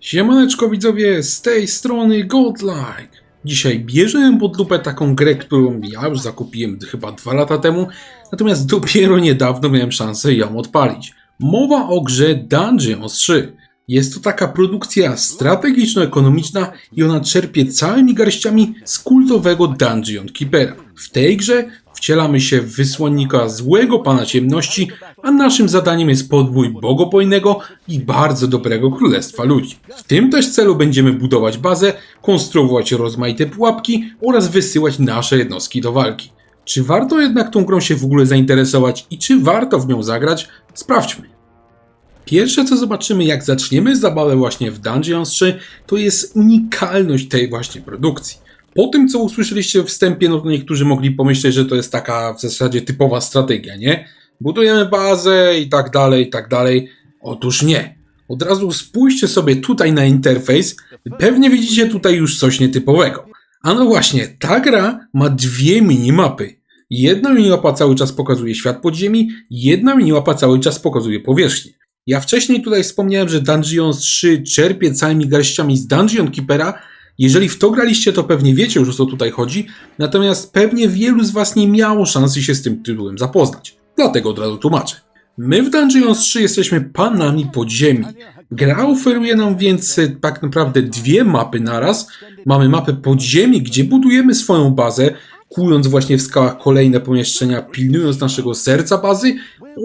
Siemaneczko widzowie, z tej strony Godlike. Dzisiaj bierzemy pod lupę taką grę, którą ja już zakupiłem chyba dwa lata temu, natomiast dopiero niedawno miałem szansę ją odpalić. Mowa o grze Dungeons 3. Jest to taka produkcja strategiczno-ekonomiczna i ona czerpie całymi garściami z kultowego Dungeon Keepera. W tej grze wcielamy się w wysłannika złego pana ciemności, a naszym zadaniem jest podbój bogobojnego i bardzo dobrego królestwa ludzi. W tym też celu będziemy budować bazę, konstruować rozmaite pułapki oraz wysyłać nasze jednostki do walki. Czy warto jednak tą grą się w ogóle zainteresować i czy warto w nią zagrać? Sprawdźmy. Pierwsze co zobaczymy, jak zaczniemy zabawę właśnie w Dungeons 3, to jest unikalność tej właśnie produkcji. Po tym, co usłyszeliście w wstępie, no to niektórzy mogli pomyśleć, że to jest taka w zasadzie typowa strategia, nie? Budujemy bazę i tak dalej, i tak dalej. Otóż nie. Od razu spójrzcie sobie tutaj na interfejs. Pewnie widzicie tutaj już coś nietypowego. A no właśnie, ta gra ma dwie minimapy. Jedna minimapa cały czas pokazuje świat podziemi, jedna minimapa cały czas pokazuje powierzchnię. Ja wcześniej tutaj wspomniałem, że Dungeons 3 czerpie całymi garściami z Dungeon Keepera. Jeżeli w to graliście, to pewnie wiecie już o co tutaj chodzi, natomiast pewnie wielu z Was nie miało szansy się z tym tytułem zapoznać. Dlatego od razu tłumaczę. My w Dungeons 3 jesteśmy panami podziemi. Gra oferuje nam więc e, tak naprawdę dwie mapy naraz. Mamy mapę podziemi, gdzie budujemy swoją bazę, kując właśnie w skałach kolejne pomieszczenia, pilnując naszego serca bazy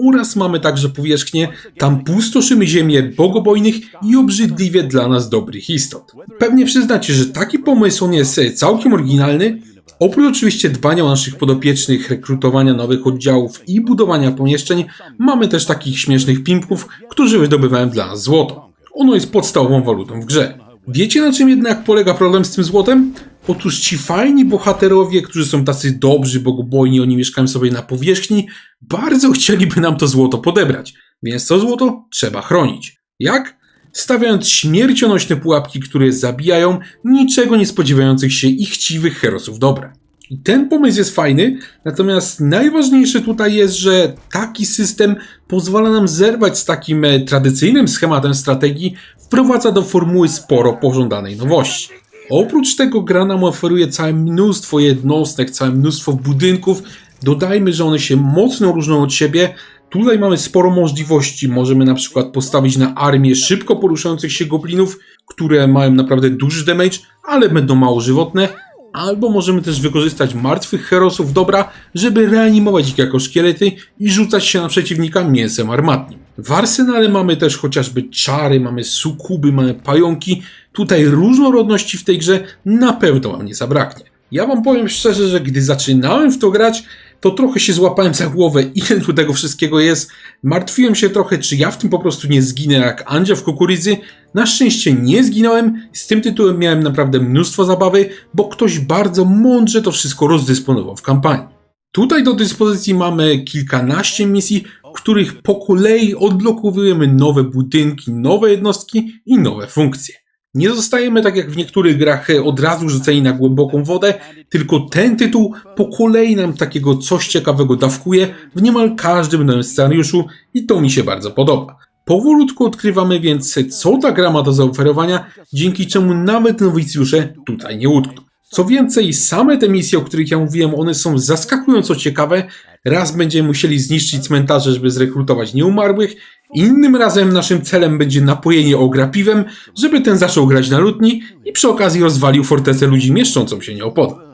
oraz mamy także powierzchnię, tam pustoszymy ziemię bogobojnych i obrzydliwie dla nas dobrych istot. Pewnie przyznacie, że taki pomysł on jest e, całkiem oryginalny, Oprócz oczywiście dbania o naszych podopiecznych, rekrutowania nowych oddziałów i budowania pomieszczeń, mamy też takich śmiesznych pimpków, którzy wydobywają dla nas złoto. Ono jest podstawową walutą w grze. Wiecie na czym jednak polega problem z tym złotem? Otóż ci fajni bohaterowie, którzy są tacy dobrzy, bogobojni, oni mieszkają sobie na powierzchni, bardzo chcieliby nam to złoto podebrać. Więc to złoto trzeba chronić. Jak? Stawiając śmiercionośne pułapki, które zabijają niczego nie spodziewających się i chciwych herosów dobra. I ten pomysł jest fajny, natomiast najważniejsze tutaj jest, że taki system pozwala nam zerwać z takim e, tradycyjnym schematem strategii, wprowadza do formuły sporo pożądanej nowości. Oprócz tego gra nam oferuje całe mnóstwo jednostek, całe mnóstwo budynków. Dodajmy, że one się mocno różnią od siebie. Tutaj mamy sporo możliwości. Możemy na przykład postawić na armię szybko poruszających się goblinów, które mają naprawdę duży damage, ale będą mało żywotne. Albo możemy też wykorzystać martwych herosów dobra, żeby reanimować ich jako szkielety i rzucać się na przeciwnika mięsem armatnim. W arsenale mamy też chociażby czary, mamy sukuby, mamy pająki. Tutaj różnorodności w tej grze na pewno wam nie zabraknie. Ja wam powiem szczerze, że gdy zaczynałem w to grać, to trochę się złapałem za głowę, ile tu tego wszystkiego jest. Martwiłem się trochę, czy ja w tym po prostu nie zginę jak Andzia w kukurydzy. Na szczęście nie zginąłem, z tym tytułem miałem naprawdę mnóstwo zabawy, bo ktoś bardzo mądrze to wszystko rozdysponował w kampanii. Tutaj do dyspozycji mamy kilkanaście misji, w których po kolei odblokowujemy nowe budynki, nowe jednostki i nowe funkcje. Nie zostajemy tak jak w niektórych grach od razu rzuceni na głęboką wodę, tylko ten tytuł po kolei nam takiego coś ciekawego dawkuje w niemal każdym nowym scenariuszu i to mi się bardzo podoba. Powolutku odkrywamy więc, co ta gra ma do zaoferowania, dzięki czemu nawet nowicjusze tutaj nie utkną. Co więcej, same te misje, o których ja mówiłem, one są zaskakująco ciekawe. Raz będziemy musieli zniszczyć cmentarze, żeby zrekrutować nieumarłych, innym razem naszym celem będzie napojenie ogra piwem, żeby ten zaczął grać na lutni i przy okazji rozwalił fortecę ludzi mieszczącą się nieopodal.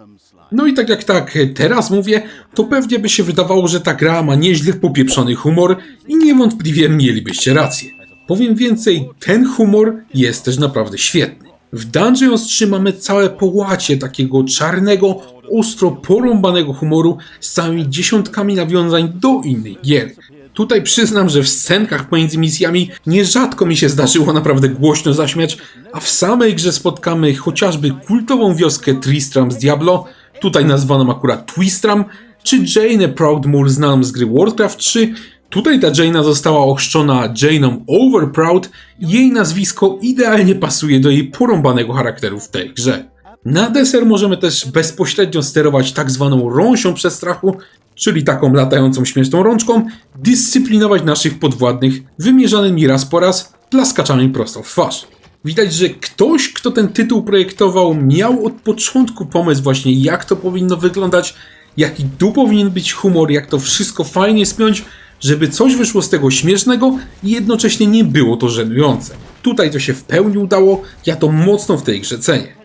No i tak jak tak teraz mówię, to pewnie by się wydawało, że ta gra ma nieźle popieprzony humor i niewątpliwie mielibyście rację. Powiem więcej, ten humor jest też naprawdę świetny. W Dungeons 3 mamy całe połacie takiego czarnego, ostro porąbanego humoru z całymi dziesiątkami nawiązań do innych gier. Tutaj przyznam, że w scenkach pomiędzy misjami nierzadko mi się zdarzyło naprawdę głośno zaśmiać, a w samej grze spotkamy chociażby kultową wioskę Tristram z Diablo, tutaj nazwaną akurat Twistram, czy Jane Proudmoore znaną z gry Warcraft 3. Tutaj ta Jaina została ochrzczona Jane'ą Overproud i jej nazwisko idealnie pasuje do jej porąbanego charakteru w tej grze. Na deser możemy też bezpośrednio sterować tak zwaną rąsią przestrachu, czyli taką latającą śmieszną rączką, dyscyplinować naszych podwładnych wymierzanymi raz po raz plaskaczami prosto w twarz. Widać, że ktoś, kto ten tytuł projektował, miał od początku pomysł właśnie, jak to powinno wyglądać, jaki tu powinien być humor, jak to wszystko fajnie spiąć, żeby coś wyszło z tego śmiesznego i jednocześnie nie było to żenujące. Tutaj to się w pełni udało, ja to mocno w tej grze cenię.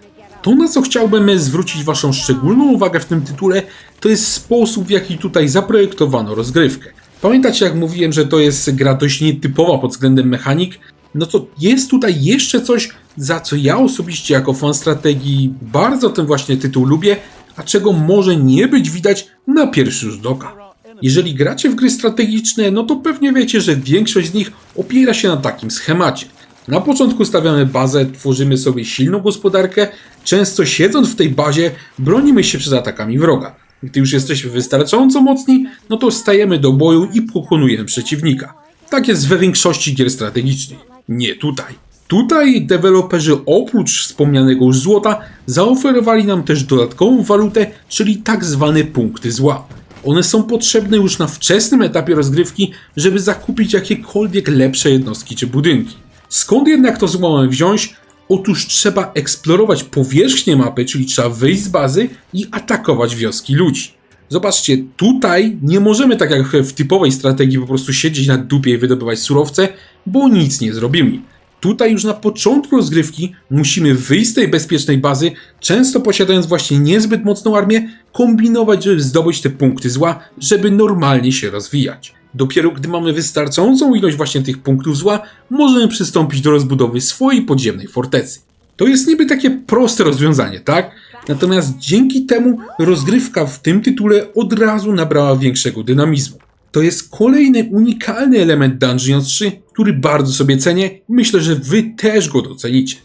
To, na co chciałbym zwrócić Waszą szczególną uwagę w tym tytule, to jest sposób, w jaki tutaj zaprojektowano rozgrywkę. Pamiętacie, jak mówiłem, że to jest gra dość nietypowa pod względem mechanik? No to jest tutaj jeszcze coś, za co ja osobiście jako fan strategii bardzo ten właśnie tytuł lubię, a czego może nie być widać na pierwszy rzut oka. Jeżeli gracie w gry strategiczne, no to pewnie wiecie, że większość z nich opiera się na takim schemacie. Na początku stawiamy bazę, tworzymy sobie silną gospodarkę, często siedząc w tej bazie, bronimy się przed atakami wroga. Gdy już jesteśmy wystarczająco mocni, no to stajemy do boju i pokonujemy przeciwnika. Tak jest we większości gier strategicznych. Nie tutaj. Tutaj deweloperzy oprócz wspomnianego już złota zaoferowali nam też dodatkową walutę, czyli tak zwane punkty zła. One są potrzebne już na wczesnym etapie rozgrywki, żeby zakupić jakiekolwiek lepsze jednostki czy budynki. Skąd jednak to zło mamy wziąć? Otóż trzeba eksplorować powierzchnię mapy, czyli trzeba wyjść z bazy i atakować wioski ludzi. Zobaczcie, tutaj nie możemy tak jak w typowej strategii po prostu siedzieć na dupie i wydobywać surowce, bo nic nie zrobimy. Tutaj już na początku rozgrywki musimy wyjść z tej bezpiecznej bazy, często posiadając właśnie niezbyt mocną armię, kombinować, żeby zdobyć te punkty zła, żeby normalnie się rozwijać. Dopiero gdy mamy wystarczającą ilość właśnie tych punktów zła, możemy przystąpić do rozbudowy swojej podziemnej fortecy. To jest niby takie proste rozwiązanie, tak? Natomiast dzięki temu rozgrywka w tym tytule od razu nabrała większego dynamizmu. To jest kolejny unikalny element Dungeons 3, który bardzo sobie cenię i myślę, że wy też go docenicie.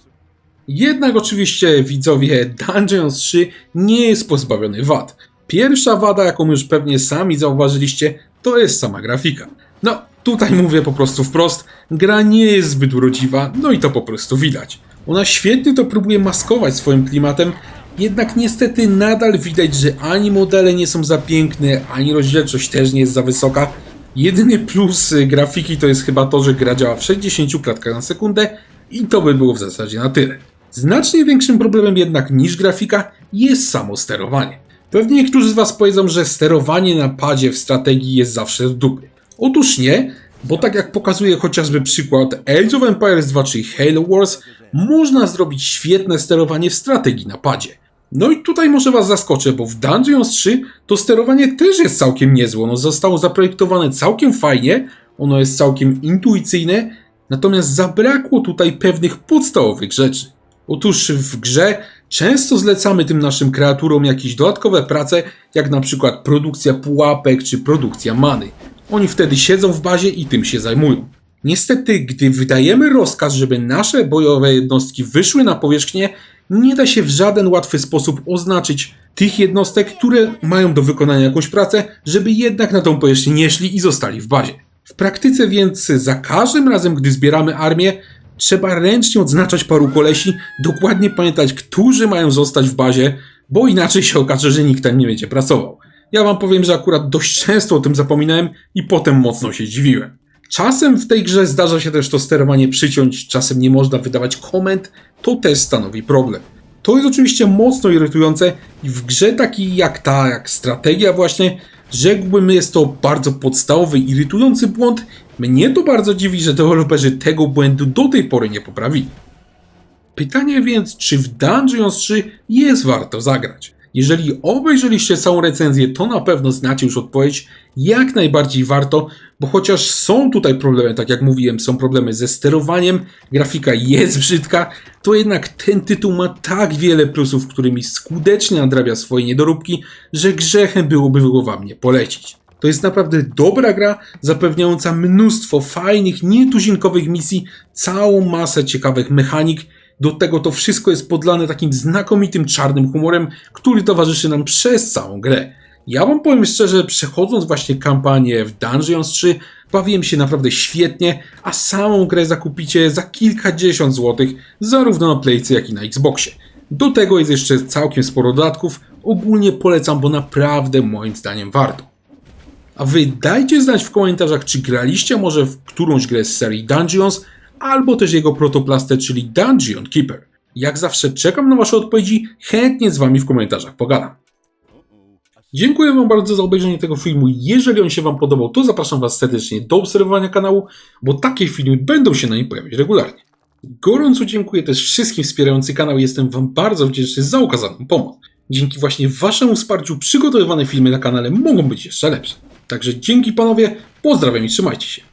Jednak oczywiście widzowie Dungeons 3 nie jest pozbawiony wad. Pierwsza wada, jaką już pewnie sami zauważyliście, to jest sama grafika. No, tutaj mówię po prostu wprost, gra nie jest zbyt urodziwa, no i to po prostu widać. Ona świetnie to próbuje maskować swoim klimatem, jednak niestety nadal widać, że ani modele nie są za piękne, ani rozdzielczość też nie jest za wysoka. Jedyny plus grafiki to jest chyba to, że gra działa w 60 klatkach na sekundę i to by było w zasadzie na tyle. Znacznie większym problemem jednak niż grafika jest samo sterowanie. Pewnie niektórzy z Was powiedzą, że sterowanie na padzie w strategii jest zawsze w dupy. Otóż nie, bo tak jak pokazuje chociażby przykład Age of Empires 2 czy Halo Wars, można zrobić świetne sterowanie w strategii na padzie. No i tutaj może Was zaskoczę, bo w Dungeons 3 to sterowanie też jest całkiem niezłe. Ono zostało zaprojektowane całkiem fajnie, ono jest całkiem intuicyjne, natomiast zabrakło tutaj pewnych podstawowych rzeczy. Otóż w grze często zlecamy tym naszym kreaturom jakieś dodatkowe prace, jak na przykład produkcja pułapek czy produkcja many. Oni wtedy siedzą w bazie i tym się zajmują. Niestety, gdy wydajemy rozkaz, żeby nasze bojowe jednostki wyszły na powierzchnię, nie da się w żaden łatwy sposób oznaczyć tych jednostek, które mają do wykonania jakąś pracę, żeby jednak na tą powierzchnię nie szli i zostali w bazie. W praktyce więc za każdym razem, gdy zbieramy armię, trzeba ręcznie odznaczać paru kolesi, dokładnie pamiętać, którzy mają zostać w bazie, bo inaczej się okaże, że nikt tam nie będzie pracował. Ja wam powiem, że akurat dość często o tym zapominałem i potem mocno się dziwiłem. Czasem w tej grze zdarza się też to sterowanie przyciąć, czasem nie można wydawać komend, to też stanowi problem. To jest oczywiście mocno irytujące i w grze takiej jak ta, jak strategia właśnie, rzekłbym jest to bardzo podstawowy, irytujący błąd. Mnie to bardzo dziwi, że deweloperzy tego błędu do tej pory nie poprawili. Pytanie więc, czy w Dungeons 3 jest warto zagrać? Jeżeli obejrzeliście całą recenzję, to na pewno znacie już odpowiedź. Jak najbardziej warto, bo chociaż są tutaj problemy, tak jak mówiłem, są problemy ze sterowaniem, grafika jest brzydka, to jednak ten tytuł ma tak wiele plusów, którymi skutecznie nadrabia swoje niedoróbki, że grzechem byłoby go wam nie polecić. To jest naprawdę dobra gra, zapewniająca mnóstwo fajnych, nietuzinkowych misji, całą masę ciekawych mechanik. Do tego to wszystko jest podlane takim znakomitym czarnym humorem, który towarzyszy nam przez całą grę. Ja wam powiem szczerze, przechodząc właśnie kampanię w Dungeons 3, bawiłem się naprawdę świetnie, a samą grę zakupicie za kilkadziesiąt złotych, zarówno na Playce, jak i na Xboxie. Do tego jest jeszcze całkiem sporo dodatków, ogólnie polecam, bo naprawdę moim zdaniem warto. A wy dajcie znać w komentarzach, czy graliście może w którąś grę z serii Dungeons, albo też jego protoplastę, czyli Dungeon Keeper. Jak zawsze czekam na Wasze odpowiedzi, chętnie z Wami w komentarzach pogadam. Dziękuję Wam bardzo za obejrzenie tego filmu. Jeżeli on się Wam podobał, to zapraszam Was serdecznie do obserwowania kanału, bo takie filmy będą się na nim pojawiać regularnie. Gorąco dziękuję też wszystkim wspierającym kanał. Jestem Wam bardzo wdzięczny za okazaną pomoc. Dzięki właśnie Waszemu wsparciu przygotowywane filmy na kanale mogą być jeszcze lepsze. Także dzięki panowie, pozdrawiam i trzymajcie się.